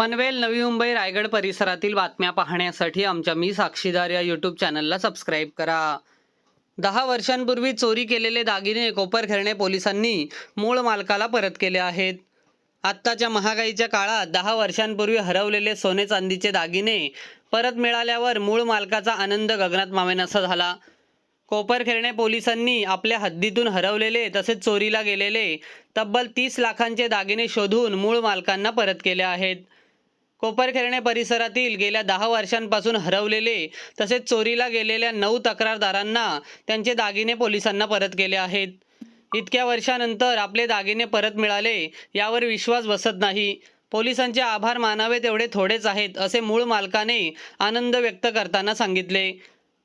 पनवेल नवी मुंबई रायगड परिसरातील बातम्या पाहण्यासाठी आमच्या मी साक्षीदार या यूट्यूब चॅनलला सबस्क्राईब करा. दहा वर्षांपूर्वी चोरी केलेले दागिने कोपरखेरणे पोलिसांनी मूळ मालकाला परत केले आहेत. आत्ताच्या महागाईच्या काळात दहा वर्षांपूर्वी हरवलेले सोने चांदीचे दागिने परत मिळाल्यावर मूळ मालकाचा आनंद गगनात मावेनासा झाला. कोपरखेरणे पोलिसांनी आपल्या हद्दीतून हरवलेले तसेच चोरीला गेलेले तब्बल तीस लाखांचे दागिने शोधून मूळ मालकांना परत केले आहेत. कोपरखेरणे परिसरातील गेल्या दहा वर्षांपासून हरवलेले तसेच चोरीला गेलेल्या नऊ तक्रारदारांना त्यांचे दागिने पोलिसांना परत केले आहेत. इतक्या वर्षानंतर आपले दागिने परत मिळाले यावर विश्वास बसत नाही. पोलिसांचे आभार मानावे तेवढे थोडेच आहेत असे मूळ मालकाने आनंद व्यक्त करताना सांगितले.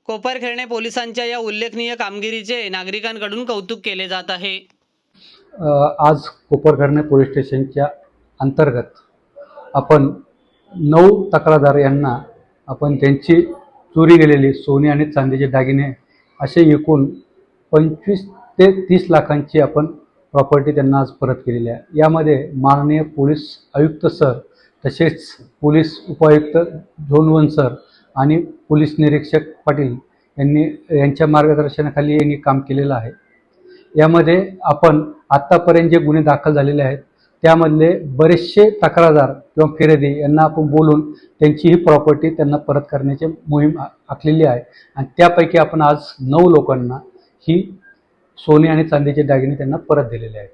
कोपरखेरणे पोलिसांच्या या उल्लेखनीय कामगिरीचे नागरिकांकडून कौतुक केले जात आहे. आज कोपरखेरणे पोलीस स्टेशनच्या अंतर्गत आपण नऊ तक्रारदार यांना आपण त्यांची चोरी गेलेली सोने आणि चांदीचे दागिने असे एकूण पंचवीस ते तीस लाखांची आपण प्रॉपर्टी त्यांना आज परत केलेली आहे. यामध्ये माननीय पोलीस आयुक्त सर तसेच पोलीस उपायुक्त झोनवन सर आणि पोलीस निरीक्षक पाटील यांनी यांच्या मार्गदर्शनाखाली यांनी काम केलेलं आहे. यामध्ये आपण आत्तापर्यंत जे गुन्हे दाखल झालेले आहेत त्यामधले बरेचसे तक्रारदार किंवा फिरेदी यांना आपण बोलून त्यांची ही प्रॉपर्टी त्यांना परत करण्याची मोहीम आखलेली आहे. आणि त्यापैकी आपण आज नऊ लोकांना ही सोने आणि चांदीचे दागिने त्यांना परत दिलेले आहेत.